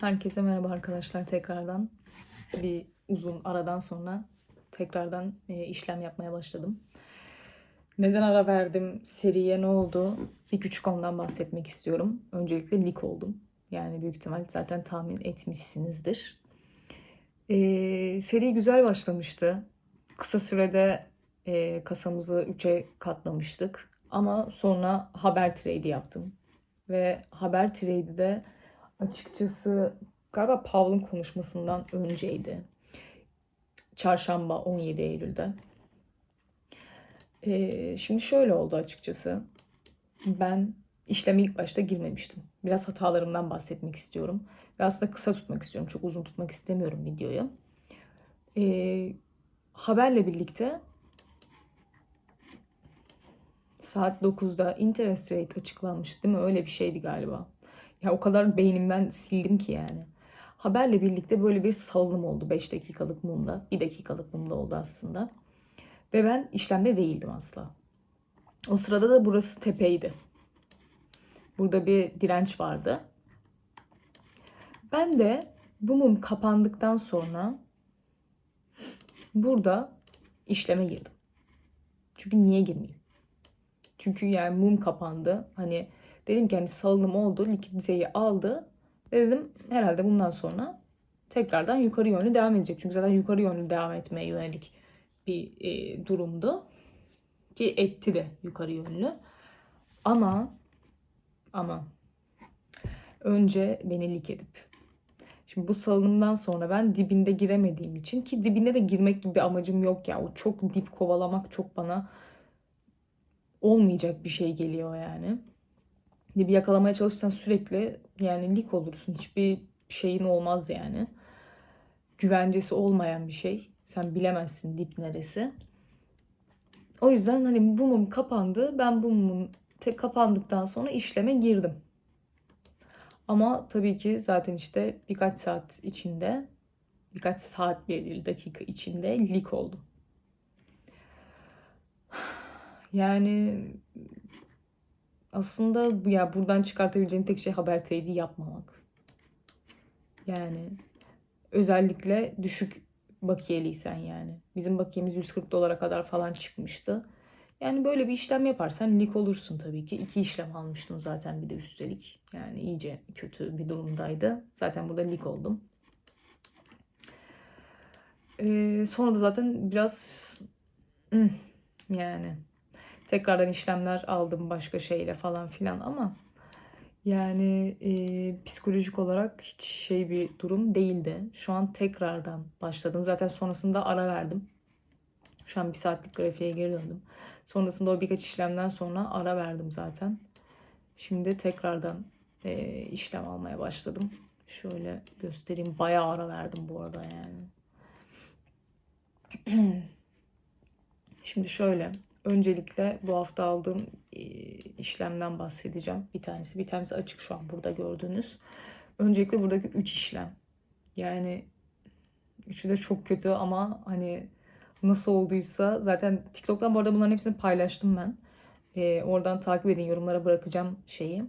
Herkese merhaba arkadaşlar tekrardan. Bir uzun aradan sonra tekrardan e, işlem yapmaya başladım. Neden ara verdim, seriye ne oldu? Bir küçük ondan bahsetmek istiyorum. Öncelikle lik oldum. Yani büyük ihtimal zaten tahmin etmişsinizdir. E, seri güzel başlamıştı. Kısa sürede e, kasamızı 3'e katlamıştık. Ama sonra haber trade yaptım. Ve haber trade'de açıkçası galiba Pavl'ın konuşmasından önceydi. Çarşamba 17 Eylül'de. Ee, şimdi şöyle oldu açıkçası. Ben işleme ilk başta girmemiştim. Biraz hatalarımdan bahsetmek istiyorum. Ve aslında kısa tutmak istiyorum. Çok uzun tutmak istemiyorum videoyu. Ee, haberle birlikte saat 9'da interest rate açıklanmış değil mi? Öyle bir şeydi galiba. Ya o kadar beynimden sildim ki yani. Haberle birlikte böyle bir salınım oldu 5 dakikalık mumda. 1 dakikalık mumda oldu aslında. Ve ben işlemde değildim asla. O sırada da burası tepeydi. Burada bir direnç vardı. Ben de bu mum kapandıktan sonra burada işleme girdim. Çünkü niye girmeyeyim? Çünkü yani mum kapandı. Hani dedim ki hani salınım oldu, likiditeyi aldı. Ve dedim herhalde bundan sonra tekrardan yukarı yönlü devam edecek. Çünkü zaten yukarı yönlü devam etmeye yönelik bir e, durumdu. Ki etti de yukarı yönlü. Ama ama önce beni lik edip Şimdi bu salınımdan sonra ben dibinde giremediğim için ki dibinde de girmek gibi bir amacım yok ya. O çok dip kovalamak çok bana olmayacak bir şey geliyor yani. Dibi yakalamaya çalışsan sürekli yani lik olursun. Hiçbir şeyin olmaz yani. Güvencesi olmayan bir şey. Sen bilemezsin dip neresi. O yüzden hani bu mum kapandı. Ben bu mumun tek kapandıktan sonra işleme girdim. Ama tabii ki zaten işte birkaç saat içinde birkaç saat bile değil dakika içinde lik oldum. Yani aslında bu ya buradan çıkartabileceğin tek şey haber trade'i yapmamak. Yani özellikle düşük bakiyeliysen yani. Bizim bakiyemiz 140 dolara kadar falan çıkmıştı. Yani böyle bir işlem yaparsan lik olursun tabii ki. İki işlem almıştım zaten bir de üstelik. Yani iyice kötü bir durumdaydı. Zaten burada lik oldum. Ee, sonra da zaten biraz hmm, yani tekrardan işlemler aldım başka şeyle falan filan ama yani e, psikolojik olarak hiç şey bir durum değildi. Şu an tekrardan başladım. Zaten sonrasında ara verdim. Şu an bir saatlik grafiğe geri döndüm. Sonrasında o birkaç işlemden sonra ara verdim zaten. Şimdi tekrardan e, işlem almaya başladım. Şöyle göstereyim. Bayağı ara verdim bu arada yani. Şimdi şöyle. Öncelikle bu hafta aldığım e, işlemden bahsedeceğim. Bir tanesi. Bir tanesi açık şu an burada gördüğünüz. Öncelikle buradaki 3 işlem. Yani üçü de çok kötü ama hani nasıl olduysa zaten TikTok'tan bu arada bunların hepsini paylaştım ben. Ee, oradan takip edin yorumlara bırakacağım şeyi.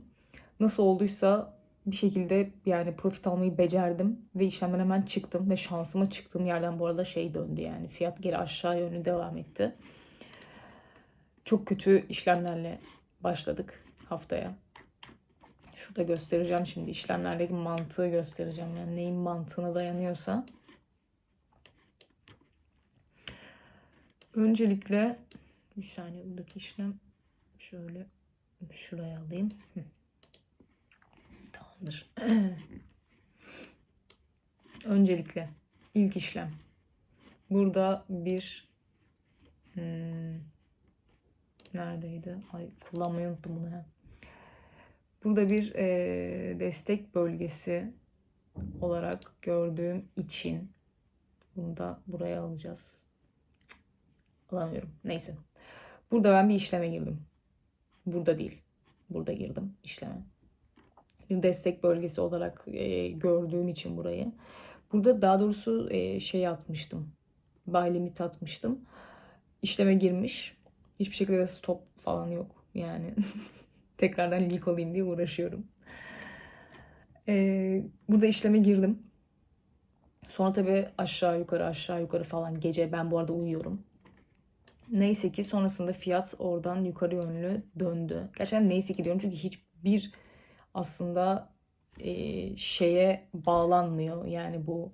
Nasıl olduysa bir şekilde yani profit almayı becerdim ve işlemden hemen çıktım ve şansıma çıktığım yerden bu arada şey döndü yani fiyat geri aşağı yönlü devam etti. Çok kötü işlemlerle başladık haftaya. Şurada göstereceğim şimdi işlemlerdeki mantığı göstereceğim. Yani neyin mantığına dayanıyorsa. Öncelikle bir saniye buradaki işlem şöyle şuraya alayım. Tamamdır. Öncelikle ilk işlem. Burada bir hmm, neredeydi? Ay kullanmayı unuttum bunu. ya. Burada bir e, destek bölgesi olarak gördüğüm için bunu da buraya alacağız. Alamıyorum. Neyse. Burada ben bir işleme girdim. Burada değil. Burada girdim işleme. Bir destek bölgesi olarak e, gördüğüm için burayı. Burada daha doğrusu e, şey atmıştım. Buy limit atmıştım. İşleme girmiş. Hiçbir şekilde stop falan yok. Yani tekrardan leak olayım diye uğraşıyorum. Ee, burada işleme girdim. Sonra tabii aşağı yukarı aşağı yukarı falan gece ben bu arada uyuyorum. Neyse ki sonrasında fiyat oradan yukarı yönlü döndü. Gerçekten neyse ki diyorum çünkü hiçbir aslında e, şeye bağlanmıyor. Yani bu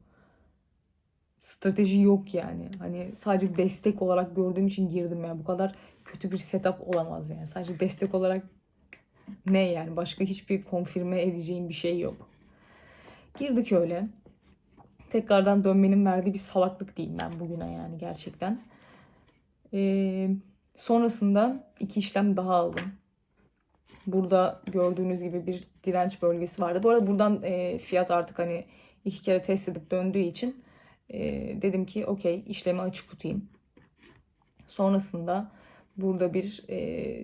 strateji yok yani. Hani sadece destek olarak gördüğüm için girdim yani. Bu kadar kötü bir setup olamaz yani. Sadece destek olarak ne yani? Başka hiçbir konfirme edeceğim bir şey yok. Girdik öyle. Tekrardan dönmenin verdiği bir salaklık diyeyim ben bugüne yani gerçekten. Ee, sonrasında iki işlem daha aldım. Burada gördüğünüz gibi bir direnç bölgesi vardı. Bu arada buradan e, fiyat artık hani iki kere test edip döndüğü için e, dedim ki okey işlemi açık tutayım. Sonrasında burada bir e,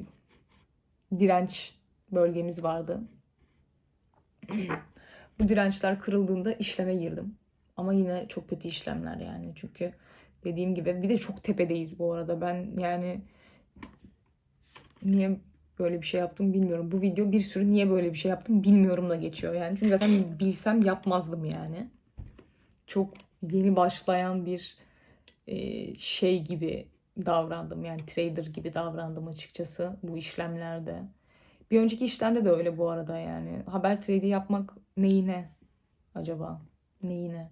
direnç bölgemiz vardı. Bu dirençler kırıldığında işleme girdim. Ama yine çok kötü işlemler yani. Çünkü dediğim gibi bir de çok tepedeyiz bu arada. Ben yani niye böyle bir şey yaptım bilmiyorum. Bu video bir sürü niye böyle bir şey yaptım bilmiyorum da geçiyor yani. Çünkü zaten bilsem yapmazdım yani. Çok yeni başlayan bir e, şey gibi davrandım. Yani trader gibi davrandım açıkçası bu işlemlerde. Bir önceki işlemde de öyle bu arada yani. Haber trade yapmak neyine acaba? Neyine?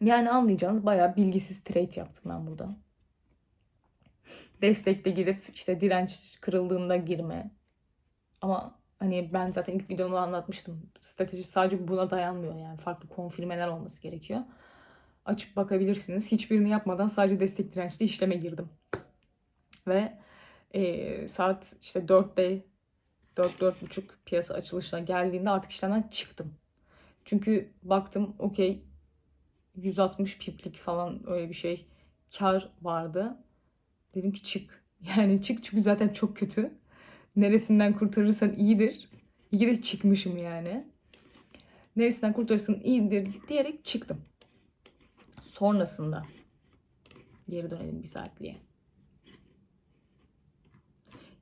Yani anlayacağınız bayağı bilgisiz trade yaptım ben burada. Destekte girip işte direnç kırıldığında girme. Ama hani ben zaten ilk videomda anlatmıştım. Strateji sadece buna dayanmıyor yani. Farklı konfirmeler olması gerekiyor. Açıp bakabilirsiniz. Hiçbirini yapmadan sadece destek dirençli işleme girdim. Ve e, saat işte 4'te 4-4.30 piyasa açılışına geldiğinde artık işlemden çıktım. Çünkü baktım okey 160 piplik falan öyle bir şey kar vardı. Dedim ki çık. Yani çık çünkü zaten çok kötü. Neresinden kurtarırsan iyidir. İyi de çıkmışım yani. Neresinden kurtarırsın iyidir diyerek çıktım. Sonrasında geri dönelim bir saatliğe.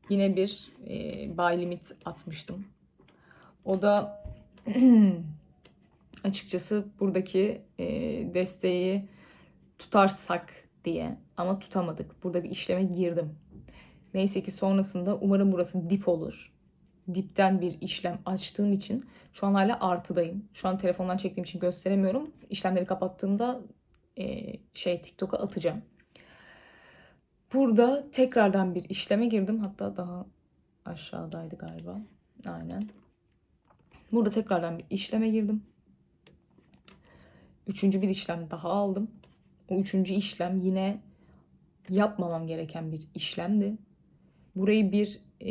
Yine bir e, buy limit atmıştım. O da açıkçası buradaki e, desteği tutarsak diye ama tutamadık. Burada bir işleme girdim. Neyse ki sonrasında umarım burası dip olur. Dipten bir işlem açtığım için şu an hala artıdayım. Şu an telefondan çektiğim için gösteremiyorum. İşlemleri kapattığımda e, şey TikTok'a atacağım. Burada tekrardan bir işleme girdim. Hatta daha aşağıdaydı galiba. Aynen. Burada tekrardan bir işleme girdim. Üçüncü bir işlem daha aldım. O üçüncü işlem yine yapmamam gereken bir işlemdi. Burayı bir e,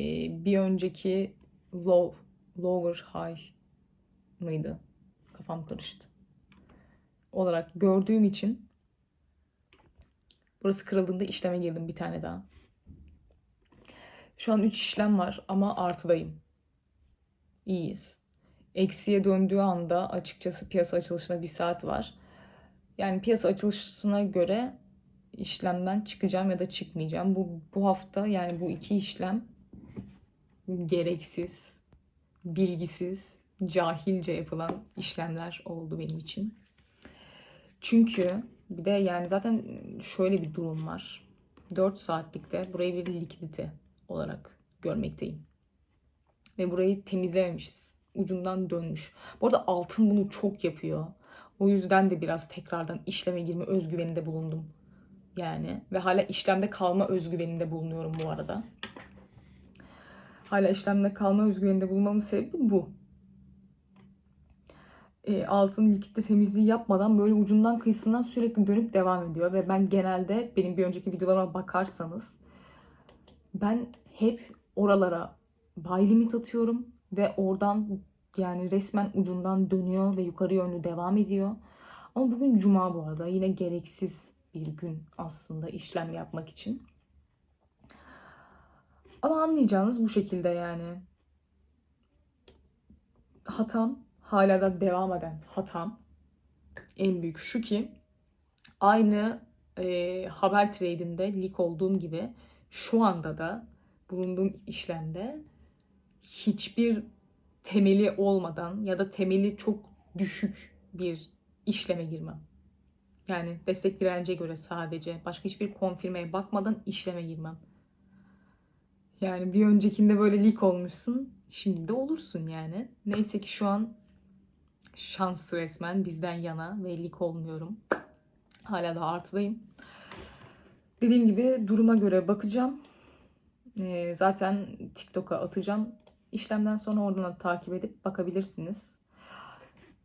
bir önceki low, lower high mıydı? Kafam karıştı. Olarak gördüğüm için burası kırıldığında işleme girdim bir tane daha. Şu an 3 işlem var ama artıdayım. İyiyiz. Eksiye döndüğü anda açıkçası piyasa açılışına bir saat var. Yani piyasa açılışına göre işlemden çıkacağım ya da çıkmayacağım. Bu, bu hafta yani bu iki işlem gereksiz, bilgisiz, cahilce yapılan işlemler oldu benim için. Çünkü bir de yani zaten şöyle bir durum var. 4 saatlikte burayı bir likidite olarak görmekteyim. Ve burayı temizlememişiz. Ucundan dönmüş. Bu arada altın bunu çok yapıyor. O yüzden de biraz tekrardan işleme girme özgüveninde bulundum. Yani ve hala işlemde kalma özgüveninde bulunuyorum bu arada. Hala işlemde kalma özgüveninde bulunmamın sebebi bu. E, altın likitte temizliği yapmadan böyle ucundan kıyısından sürekli dönüp devam ediyor. Ve ben genelde benim bir önceki videolarıma bakarsanız ben hep oralara buy limit atıyorum ve oradan yani resmen ucundan dönüyor ve yukarı yönlü devam ediyor. Ama bugün cuma bu arada. Yine gereksiz bir gün aslında işlem yapmak için. Ama anlayacağınız bu şekilde yani. Hatam hala da devam eden hatam en büyük şu ki aynı e, haber trade'inde lik olduğum gibi şu anda da bulunduğum işlemde hiçbir temeli olmadan ya da temeli çok düşük bir işleme girmem. Yani destek dirence göre sadece başka hiçbir konfirmeye bakmadan işleme girmem. Yani bir öncekinde böyle leak olmuşsun. Şimdi de olursun yani. Neyse ki şu an şans resmen bizden yana ve olmuyorum. Hala da artıdayım. Dediğim gibi duruma göre bakacağım. Ee, zaten TikTok'a atacağım. İşlemden sonra oradan da takip edip bakabilirsiniz.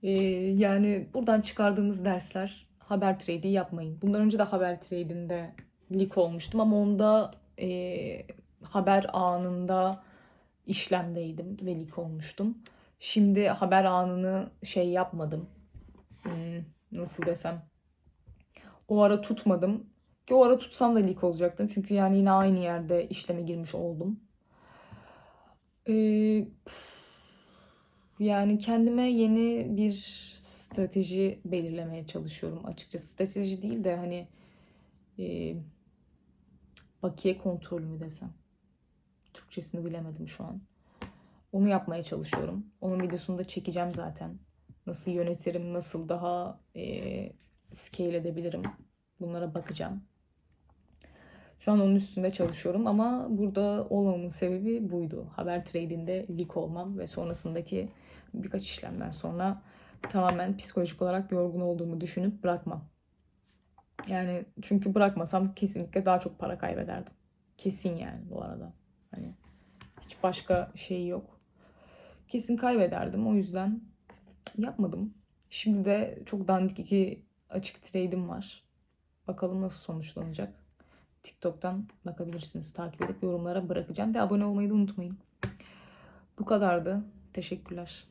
Ee, yani buradan çıkardığımız dersler haber trade'i yapmayın. Bundan önce de haber trade'inde leak olmuştum ama onda e, haber anında işlemdeydim ve leak olmuştum. Şimdi haber anını şey yapmadım. Hmm, nasıl desem. O ara tutmadım. Ki o ara tutsam da leak olacaktım. Çünkü yani yine aynı yerde işleme girmiş oldum. Ee, yani kendime yeni bir strateji belirlemeye çalışıyorum açıkçası. Strateji değil de hani e, bakiye kontrolü mü desem. Türkçesini bilemedim şu an. Onu yapmaya çalışıyorum. Onun videosunu da çekeceğim zaten. Nasıl yönetirim, nasıl daha e, scale edebilirim. Bunlara bakacağım. Şu an onun üstünde çalışıyorum ama burada olmamın sebebi buydu. Haber trade'inde leak olmam ve sonrasındaki birkaç işlemden sonra tamamen psikolojik olarak yorgun olduğumu düşünüp bırakmam. Yani çünkü bırakmasam kesinlikle daha çok para kaybederdim. Kesin yani bu arada. Hani hiç başka şey yok. Kesin kaybederdim. O yüzden yapmadım. Şimdi de çok dandik iki açık trade'im var. Bakalım nasıl sonuçlanacak. TikTok'tan bakabilirsiniz. Takip edip yorumlara bırakacağım. Ve abone olmayı da unutmayın. Bu kadardı. Teşekkürler.